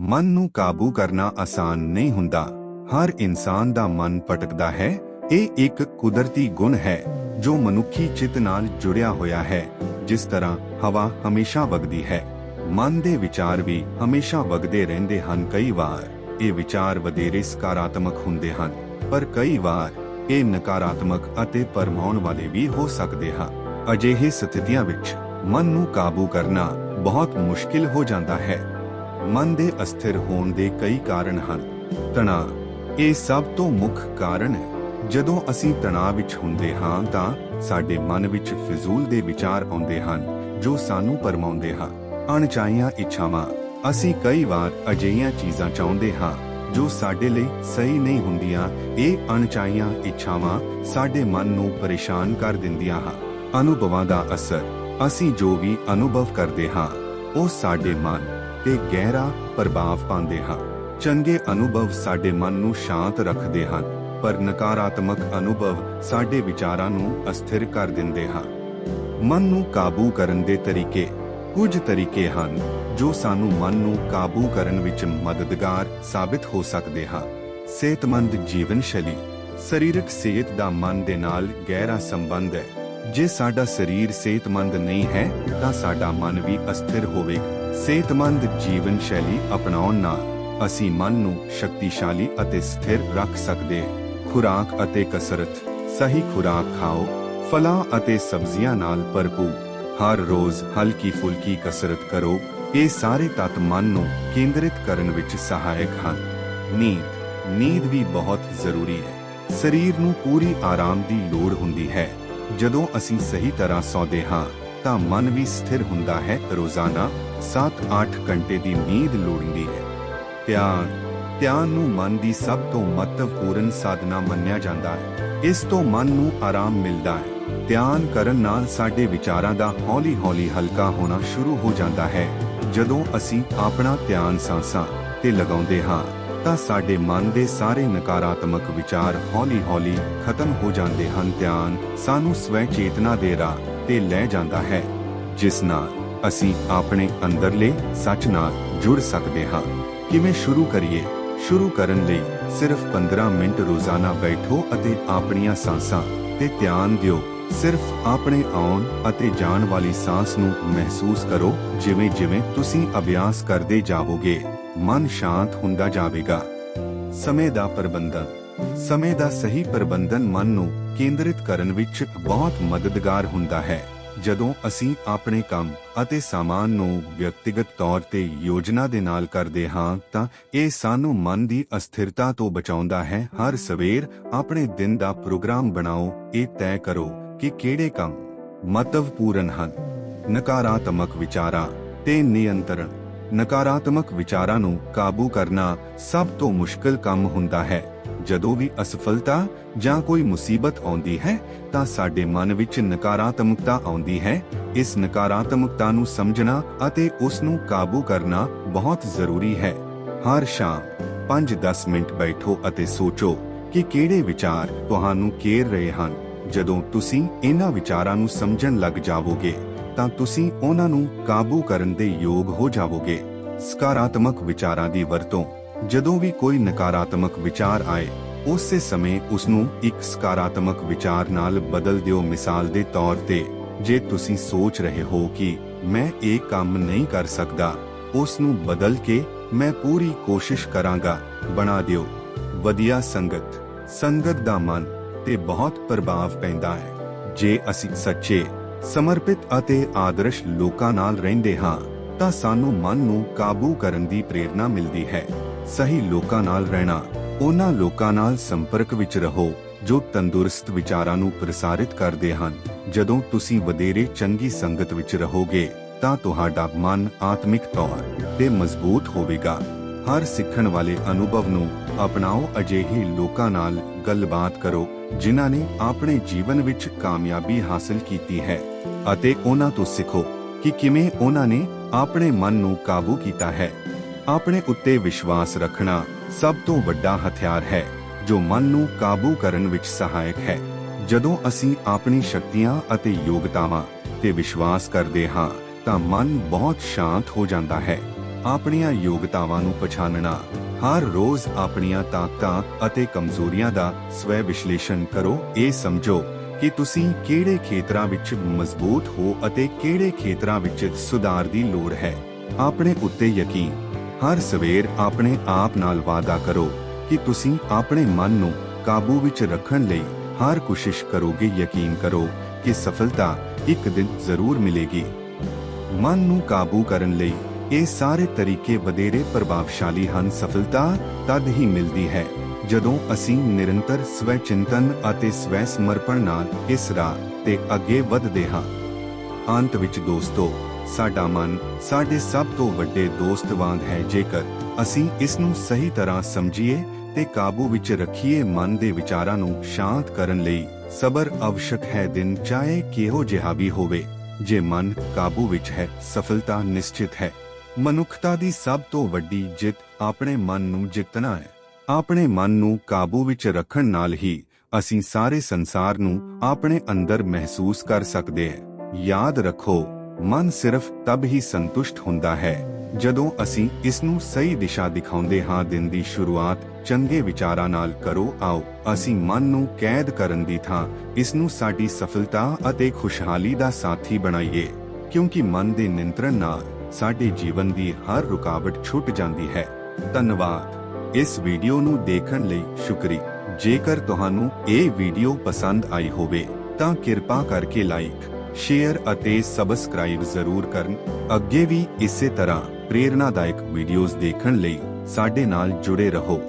ਮਨ ਨੂੰ ਕਾਬੂ ਕਰਨਾ ਆਸਾਨ ਨਹੀਂ ਹੁੰਦਾ। ਹਰ ਇਨਸਾਨ ਦਾ ਮਨ ਭਟਕਦਾ ਹੈ। ਇਹ ਇੱਕ ਕੁਦਰਤੀ ਗੁਣ ਹੈ, ਜੋ ਮਨੁੱਖੀ ਚਿੱਤ ਨਾਲ ਜੁੜਿਆ ਹੋਇਆ ਹੈ, ਜਿਸ ਤਰ੍ਹਾਂ ਹਵਾ ਹਮੇਸ਼ਾ ਵਗਦੀ ਹੈ। ਮਨ ਦੇ ਵਿਚਾਰ ਵੀ ਹਮੇਸ਼ਾ ਵਗਦੇ ਰਹਿੰਦੇ ਹਨ। ਕਈ ਵਾਰ ਇਹ ਵਿਚਾਰ ਵਧੇਰੇ ਸਕਾਰਾਤਮਕ ਹੁੰਦੇ ਹਨ, ਪਰ ਕਈ ਵਾਰ ਇਹ ਨਕਾਰਾਤਮਕ ਅਤੇ ਪਰਮਾਉਣ ਵਾਲੇ ਵੀ ਹੋ ਸਕਦੇ ਹਨ। ਅਜਿਹੇ ਸਥਿਤੀਆਂ ਵਿੱਚ ਮਨ ਨੂੰ ਕਾਬੂ ਕਰਨਾ ਬਹੁਤ ਮੁਸ਼ਕਿਲ ਹੋ ਜਾਂਦਾ ਹੈ। ਮਨ ਦੇ ਅਸਥਿਰ ਹੋਣ ਦੇ ਕਈ ਕਾਰਨ ਹਨ। ਤਣਾਅ, ਇਹ ਸਭ ਤੋਂ ਮੁੱਖ ਕਾਰਨ ਹੈ। ਜਦੋਂ ਅਸੀਂ ਤਣਾਅ ਵਿੱਚ ਹੁੰਦੇ ਹਾਂ, ਤਾਂ ਸਾਡੇ ਮਨ ਵਿੱਚ ਫਿਜ਼ੂਲ ਦੇ ਵਿਚਾਰ ਆਉਂਦੇ ਹਨ, ਜੋ ਸਾਨੂੰ ਪਰਮਾਉਂਦੇ ਹਨ। ਅਣਚਾਹੀਆਂ ਇੱਛਾਵਾਂ, ਅਸੀਂ ਕਈ ਵਾਰ ਅਜਿਹੀਆਂ ਚੀਜ਼ਾਂ ਚਾਹੁੰਦੇ ਹਾਂ, ਜੋ ਸਾਡੇ ਲਈ ਸਹੀ ਨਹੀਂ ਹੁੰਦੀਆਂ। ਇਹ ਅਣਚਾਹੀਆਂ ਇੱਛਾਵਾਂ ਸਾਡੇ ਮਨ ਨੂੰ ਪਰੇਸ਼ਾਨ ਕਰ ਦਿੰਦੀਆਂ ਹਨ। ਅਨੁਭਵਾਂ ਦਾ ਅਸਰ, ਅਸੀਂ ਜੋ ਵੀ ਅਨੁਭਵ ਕਰਦੇ ਹਾਂ, ਉਹ ਸਾਡੇ ਮਨ ਤੇ ਗਹਿਰਾ ਪ੍ਰਭਾਵ ਪਾਉਂਦੇ ਹਨ ਚੰਗੇ ਅਨੁਭਵ ਸਾਡੇ ਮਨ ਨੂੰ ਸ਼ਾਂਤ ਰੱਖਦੇ ਹਨ, ਪਰ ਨਕਾਰਾਤਮਕ ਅਨੁਭਵ ਸਾਡੇ ਵਿਚਾਰਾਂ ਨੂੰ ਅਸਥਿਰ ਕਰ ਦਿੰਦੇ ਹਨ ਮਨ ਨੂੰ ਕਾਬੂ ਕਰਨ ਦੇ ਤਰੀਕੇ ਕੁਝ ਤਰੀਕੇ ਹਨ, ਜੋ ਸਾਨੂੰ ਮਨ ਨੂੰ ਕਾਬੂ ਕਰਨ ਵਿੱਚ ਮਦਦਗਾਰ ਸਾਬਿਤ ਹੋ ਸਕਦੇ ਹਨ ਸਿਹਤਮੰਦ ਜੀਵਨ ਸ਼ੈਲੀ, ਸਰੀਰਕ ਸਿਹਤ ਦਾ ਮਨ ਦੇ ਨਾਲ ਗਹਿਰਾ ਸੰਬੰਧ ਹੈ। ਜੇ ਸਾਡਾ ਸਰੀਰ ਸਿਹਤਮੰਦ ਨਹੀਂ ਹੈ, ਤਾਂ ਸਾਡਾ ਮਨ ਵੀ ਅਸਥਿਰ ਹੋਵੇਗਾ। ਸਿਹਤਮੰਦ ਜੀਵਨ ਸ਼ੈਲੀ ਅਪਣਾਉਣ ਨਾਲ ਅਸੀਂ ਮਨ ਨੂੰ ਸ਼ਕਤੀਸ਼ਾਲੀ ਅਤੇ ਸਥਿਰ ਰੱਖ ਸਕਦੇ ਹਾਂ। ਖੁਰਾਕ ਅਤੇ ਕਸਰਤ, ਸਹੀ ਖੁਰਾਕ ਖਾਓ, ਫਲਾਂ ਅਤੇ ਸਬਜ਼ੀਆਂ ਨਾਲ ਭਰਪੂਰ। ਹਰ ਰੋਜ਼ ਹਲਕੀ ਫੁਲਕੀ ਕਸਰਤ ਕਰੋ, ਇਹ ਸਾਰੇ ਤੱਤ ਮਨ ਨੂੰ ਕੇਂਦਰਿਤ ਕਰਨ ਵਿੱਚ ਸਹਾਇਕ ਹਨ। ਨੀਂਦ ਨੀਂਦ ਵੀ ਬਹੁਤ ਜ਼ਰੂਰੀ ਹੈ। ਸਰੀਰ ਨੂੰ ਪੂਰੀ ਆਰਾਮ ਦੀ ਲੋੜ ਹੁੰਦੀ ਹੈ। ਜਦੋਂ ਅਸੀਂ ਸਹੀ ਤਰ੍ਹਾਂ ਸੌਂਦੇ ਹਾਂ ਤਾਂ ਮਨ ਵੀ ਸਥਿਰ ਹੁੰਦਾ ਹੈ। ਰੋਜ਼ਾਨਾ 7-8 ਘੰਟੇ ਦੀ ਨੀਂਦ ਲੋੜੀਂਦੀ ਹੈ। ਧਿਆਨ ਧਿਆਨ ਨੂੰ ਮਨ ਦੀ ਸਭ ਤੋਂ ਮਹੱਤਵਪੂਰਨ ਸਾਧਨਾ ਮੰਨਿਆ ਜਾਂਦਾ ਹੈ। ਇਸ ਤੋਂ ਮਨ ਨੂੰ ਆਰਾਮ ਮਿਲਦਾ ਹੈ। ਧਿਆਨ ਕਰਨ ਨਾਲ ਸਾਡੇ ਵਿਚਾਰਾਂ ਦਾ ਹੌਲੀ-ਹੌਲੀ ਹਲਕਾ ਹੋਣਾ ਸ਼ੁਰੂ ਹੋ ਜਾਂਦਾ ਹੈ। ਜਦੋਂ ਅਸੀਂ ਆਪਣਾ ਧਿਆਨ ਸਾਂਸਾਂ ਤੇ ਲਗਾਉਂਦੇ ਹਾਂ, ਤਾਂ ਸਾਡੇ ਮਨ ਦੇ ਸਾਰੇ ਨਕਾਰਾਤਮਕ ਵਿਚਾਰ ਹੌਲੀ-ਹੌਲੀ ਖਤਮ ਹੋ ਜਾਂਦੇ ਹਨ। ਧਿਆਨ ਸਾਨੂੰ ਸਵੈ ਚੇਤਨਾ ਦੇ ਰਾਹ ਤੇ ਲੈ ਜਾਂਦਾ ਹੈ, ਜਿਸ ਨਾਲ ਅਸੀਂ ਆਪਣੇ ਅੰਦਰਲੇ ਸੱਚ ਨਾਲ ਜੁੜ ਸਕਦੇ ਹਾਂ। ਕਿਵੇਂ ਸ਼ੁਰੂ ਕਰੀਏ? ਸ਼ੁਰੂ ਕਰਨ ਲਈ ਸਿਰਫ 15 ਮਿੰਟ ਰੋਜ਼ਾਨਾ ਬੈਠੋ ਅਤੇ ਆਪਣੀਆਂ ਸਾਂਸਾਂ ਤੇ ਧਿਆਨ ਦਿਓ। ਸਿਰਫ ਆਪਣੇ ਆਉਣ ਅਤੇ ਜਾਣ ਵਾਲੀ ਸਾਹ ਨੂੰ ਮਹਿਸੂਸ ਕਰੋ, ਜਿਵੇਂ ਜਿਵੇਂ ਤੁਸੀਂ ਅਭਿਆਸ ਕਰਦੇ ਜਾਵੋਗੇ, ਮਨ ਸ਼ਾਂਤ ਹੁੰਦਾ ਜਾਵੇਗਾ। ਸਮੇਂ ਦਾ ਪ੍ਰਬੰਧਨ। ਸਮੇਂ ਦਾ ਸਹੀ ਪ੍ਰਬੰਧਨ ਮਨ ਨੂੰ ਕੇਂਦਰਿਤ ਕਰਨ ਵਿੱਚ ਬਹੁਤ ਮਦਦਗਾਰ ਹੁੰਦਾ ਹੈ। ਜਦੋਂ ਅਸੀਂ ਆਪਣੇ ਕੰਮ ਅਤੇ ਸਾਮਾਨ ਨੂੰ ਵਿਅਕਤੀਗਤ ਤੌਰ ਤੇ ਯੋਜਨਾ ਦੇ ਨਾਲ ਕਰਦੇ ਹਾਂ, ਤਾਂ ਇਹ ਸਾਨੂੰ ਮਨ ਦੀ ਅਸਥਿਰਤਾ ਤੋਂ ਬਚਾਉਂਦਾ ਹੈ। ਹਰ ਸਵੇਰ ਆਪਣੇ ਦਿਨ ਦਾ ਪ੍ਰੋਗਰਾਮ ਬਣਾਓ, ਇਹ ਤੈਅ ਕਰੋ ਕਿ ਕਿਹੜੇ ਕੰਮ ਮਹੱਤਵਪੂਰਨ ਹਨ। ਨਕਾਰਾਤਮਕ ਵਿਚਾਰਾਂ ਤੇ ਨਿਯੰਤਰਣ। ਨਕਾਰਾਤਮਕ ਵਿਚਾਰਾਂ ਨੂੰ ਕਾਬੂ ਕਰਨਾ ਸਭ ਤੋਂ ਮੁਸ਼ਕਲ ਕੰਮ ਹੁੰਦਾ ਹੈ। ਜਦੋਂ ਵੀ ਅਸਫਲਤਾ ਜਾਂ ਕੋਈ ਮੁਸੀਬਤ ਆਉਂਦੀ ਹੈ, ਤਾਂ ਸਾਡੇ ਮਨ ਵਿੱਚ ਨਕਾਰਾਤਮਕਤਾ ਆਉਂਦੀ ਹੈ। ਇਸ ਨਕਾਰਾਤਮਕਤਾ ਨੂੰ ਸਮਝਣਾ ਅਤੇ ਉਸ ਨੂੰ ਕਾਬੂ ਕਰਨਾ ਬਹੁਤ ਜ਼ਰੂਰੀ ਹੈ। ਹਰ ਸ਼ਾਮ 5-10 ਮਿੰਟ ਬੈਠੋ ਅਤੇ ਸੋਚੋ ਕਿ ਕਿਹੜੇ ਵਿਚਾਰ ਤੁਹਾਨੂੰ ਘੇਰ ਰਹੇ ਹਨ। ਜਦੋਂ ਤੁਸੀਂ ਇਹਨਾਂ ਵਿਚਾਰਾਂ ਨੂੰ ਸਮਝਣ ਲੱਗ ਜਾਵੋਗੇ, ਤਾਂ ਤੁਸੀਂ ਉਹਨਾਂ ਨੂੰ ਕਾਬੂ ਕਰਨ ਦੇ ਯੋਗ ਹੋ ਜਾਵੋਗੇ। ਸਕਾਰਾਤਮਕ ਵਿਚਾਰਾਂ ਦੀ ਵਰਤੋਂ ਜਦੋਂ ਵੀ ਕੋਈ ਨਕਾਰਾਤਮਕ ਵਿਚਾਰ ਆਏ, ਉਸੇ ਸਮੇਂ ਉਸ ਨੂੰ ਇੱਕ ਸਕਾਰਾਤਮਕ ਵਿਚਾਰ ਨਾਲ ਬਦਲ ਦਿਓ। ਮਿਸਾਲ ਦੇ ਤੌਰ ਤੇ, ਜੇ ਤੁਸੀਂ ਸੋਚ ਰਹੇ ਹੋ ਕਿ ਮੈਂ ਇਹ ਕੰਮ ਨਹੀਂ ਕਰ ਸਕਦਾ ਉਸ ਨੂੰ ਬਦਲ ਕੇ ਮੈਂ ਪੂਰੀ ਕੋਸ਼ਿਸ਼ ਕਰਾਂਗਾ, ਬਣਾ ਦਿਓ। ਵਧੀਆ ਸੰਗਤ ਸੰਗਤ ਦਾ ਮਨ ਤੇ ਬਹੁਤ ਪ੍ਰਭਾਵ ਪੈਂਦਾ ਹੈ। ਜੇ ਅਸੀਂ ਸੱਚੇ, ਸਮਰਪਿਤ ਅਤੇ ਆਦਰਸ਼ ਲੋਕਾਂ ਨਾਲ ਰਹਿੰਦੇ ਹਾਂ, ਤਾਂ ਸਾਨੂੰ ਮਨ ਨੂੰ ਕਾਬੂ ਕਰਨ ਦੀ ਪ੍ਰੇਰਣਾ ਮਿਲਦੀ ਹੈ। ਸਹੀ ਲੋਕਾਂ ਨਾਲ ਰਹਿਣਾ, ਉਹਨਾਂ ਲੋਕਾਂ ਨਾਲ ਸੰਪਰਕ ਵਿੱਚ ਰਹੋ, ਜੋ ਤੰਦਰੁਸਤ ਵਿਚਾਰਾਂ ਨੂੰ ਪ੍ਰਸਾਰਿਤ ਕਰਦੇ ਹਨ। ਜਦੋਂ ਤੁਸੀਂ ਵਧੇਰੇ ਚੰਗੀ ਸੰਗਤ ਵਿੱਚ ਰਹੋਗੇ, ਤਾਂ ਤੁਹਾਡਾ ਮਨ ਆਤਮਿਕ ਤੌਰ ਤੇ ਮਜ਼ਬੂਤ ਹੋਵੇਗਾ। ਹਰ ਸਿੱਖਣ ਵਾਲੇ ਅਨੁਭਵ ਨੂੰ ਅਪਣਾਓ, ਅਜਿਹੇ ਲੋਕਾਂ ਨਾਲ ਗੱਲਬਾਤ ਕਰੋ, ਜਿਨ੍ਹਾਂ ਨੇ ਆਪਣੇ ਜੀਵਨ ਵਿੱਚ ਕਾਮਯਾਬੀ ਹਾਸਲ ਕੀਤੀ ਹੈ, ਅਤੇ ਉਹਨਾਂ ਤੋਂ ਸਿੱਖੋ ਕਿ ਕਿਵੇਂ ਉਹਨਾਂ ਨੇ ਆਪਣੇ ਮਨ ਨੂੰ ਕਾਬੂ ਕੀਤਾ ਹੈ। ਆਪਣੇ ਉੱਤੇ ਵਿਸ਼ਵਾਸ ਰੱਖਣਾ ਸਭ ਤੋਂ ਵੱਡਾ ਹਥਿਆਰ ਹੈ, ਜੋ ਮਨ ਨੂੰ ਕਾਬੂ ਕਰਨ ਵਿੱਚ ਸਹਾਇਕ ਹੈ। ਜਦੋਂ ਅਸੀਂ ਆਪਣੀ ਸ਼ਕਤੀਆਂ ਅਤੇ ਯੋਗਤਾਵਾਂ ਤੇ ਵਿਸ਼ਵਾਸ ਕਰਦੇ ਹਾਂ, ਤਾਂ ਮਨ ਬਹੁਤ ਸ਼ਾਂਤ ਹੋ ਜਾਂਦਾ ਹੈ। ਆਪਣੀਆਂ ਯੋਗਤਾਵਾਂ ਨੂੰ ਪਛਾਣਨਾ ਹਰ ਰੋਜ਼ ਆਪਣੀਆਂ ਤਾਕਤਾਂ ਅਤੇ ਕਮਜ਼ੋਰੀਆਂ ਦਾ ਸਵੈ ਵਿਸ਼ਲੇਸ਼ਣ ਕਰੋ। ਇਹ ਸਮਝੋ ਕਿ ਤੁਸੀਂ ਕਿਹੜੇ ਖੇਤਰਾਂ ਵਿੱਚ ਮਜ਼ਬੂਤ ਹੋ ਅਤੇ ਕਿਹੜੇ ਖੇਤਰਾਂ ਵਿੱਚ ਸੁਧਾਰ ਦੀ ਲੋੜ ਹੈ। ਆਪਣੇ ਉੱਤੇ ਯਕੀਨ ਹਰ ਸਵੇਰ ਆਪਣੇ ਆਪ ਨਾਲ ਵਾਅਦਾ ਕਰੋ ਕਿ ਤੁਸੀਂ ਆਪਣੇ ਮਨ ਨੂੰ ਕਾਬੂ ਵਿੱਚ ਰੱਖਣ ਲਈ ਹਰ ਕੋਸ਼ਿਸ਼ ਕਰੋਗੇ, ਯਕੀਨ ਕਰੋ ਕਿ ਸਫਲਤਾ ਇੱਕ ਦਿਨ ਜ਼ਰੂਰ ਮਿਲੇਗੀ। ਮਨ ਨੂੰ ਕਾਬੂ ਕਰਨ ਲਈ ਇਹ ਸਾਰੇ ਤਰੀਕੇ ਵਧੇਰੇ ਪ੍ਰਭਾਵਸ਼ਾਲੀ ਹਨ। ਸਫਲਤਾ ਤਦ ਹੀ ਮਿਲਦੀ ਹੈ ਜਦੋਂ ਅਸੀਂ ਨਿਰੰਤਰ ਸਵੈ ਚਿੰਤਨ ਅਤੇ ਸਵੈ ਸਮਰਪਣ ਨਾਲ ਇਸ ਰਾਹ ਤੇ ਅੱਗੇ ਵਧਦੇ ਹਾਂ। ਅੰਤ ਵਿੱਚ ਦੋਸਤੋ ਸਾਡਾ ਮਨ ਸਾਡੇ ਸਭ ਤੋਂ ਵੱਡੇ ਦੋਸਤ ਵਾਂਗ ਹੈ, ਜੇਕਰ ਅਸੀਂ ਇਸ ਨੂੰ ਸਹੀ ਤਰ੍ਹਾਂ ਸਮਝੀਏ ਤੇ ਕਾਬੂ ਵਿੱਚ ਰੱਖੀਏ ਮਨ ਦੇ ਵਿਚਾਰਾਂ ਨੂੰ ਸ਼ਾਂਤ ਕਰਨ ਲਈ। ਸਬਰ ਅਵਸ਼ਕ ਹੈ ਦਿਨ, ਚਾਹੇ ਕਿਹੋ ਜਿਹਾ ਵੀ ਹੋਵੇ। ਜੇ ਮਨ ਕਾਬੂ ਵਿੱਚ ਹੈ, ਸਫਲਤਾ ਨਿਸ਼ਚਿਤ ਹੈ। ਮਨੁੱਖਤਾ ਦੀ ਸਭ ਤੋਂ ਵੱਡੀ ਜਿੱਤ ਆਪਣੇ ਮਨ ਨੂੰ ਜਿੱਤਣਾ ਹੈ। ਆਪਣੇ ਮਨ ਨੂੰ ਕਾਬੂ ਵਿੱਚ ਰੱਖਣ ਨਾਲ ਹੀ ਅਸੀਂ ਸਾਰੇ ਸੰਸਾਰ ਨੂੰ ਆਪਣੇ ਅੰਦਰ ਮਹਿਸੂਸ ਕਰ ਸਕਦੇ ਹਾਂ। ਯਾਦ ਰੱਖੋ ਮਨ ਸਿਰਫ ਤਬ ਹੀ ਸੰਤੁਸ਼ਟ ਹੁੰਦਾ ਹੈ, ਜਦੋਂ ਅਸੀਂ ਇਸ ਨੂੰ ਸਹੀ ਦਿਸ਼ਾ ਦਿਖਾਉਂਦੇ ਹਾਂ। ਦਿਨ ਦੀ ਸ਼ੁਰੂਆਤ ਚੰਗੇ ਵਿਚਾਰਾਂ ਨਾਲ ਕਰੋ, ਆਓ, ਅਸੀਂ ਮਨ ਨੂੰ ਕੈਦ ਕਰਨ ਦੀ ਥਾਂ ਇਸ ਨੂੰ ਸਾਡੀ ਸਫਲਤਾ ਅਤੇ ਖੁਸ਼ਹਾਲੀ ਦਾ ਸਾਥੀ ਬਣਾਈਏ, ਕਿਉਂਕਿ ਮਨ ਦੇ ਨਿਯੰਤਰਣ ਨਾਲ ਸਾਡੇ ਜੀਵਨ ਦੀ ਹਰ ਰੁਕਾਵਟ ਛੁੱਟ ਜਾਂਦੀ ਹੈ। ਧੰਨਵਾਦ। ਇਸ ਵੀਡੀਓ ਨੂੰ ਦੇਖਣ ਲਈ ਸ਼ੁਕਰੀਆ। ਜੇਕਰ ਤੁਹਾਨੂੰ ਇਹ ਵੀਡੀਓ ਪਸੰਦ ਆਈ ਹੋਵੇ, ਤਾਂ ਕਿਰਪਾ ਕਰਕੇ ਲਾਈਕ ਸ਼ੇਅਰ ਅਤੇ ਸਬਸਕ੍ਰਾਈਬ ਜ਼ਰੂਰ ਕਰਨ। ਅੱਗੇ ਵੀ ਇਸੇ ਤਰ੍ਹਾਂ ਪ੍ਰੇਰਨਾਦਾਇਕ ਵੀਡੀਓਜ਼ ਦੇਖਣ ਲਈ ਸਾਡੇ ਨਾਲ ਜੁੜੇ ਰਹੋ।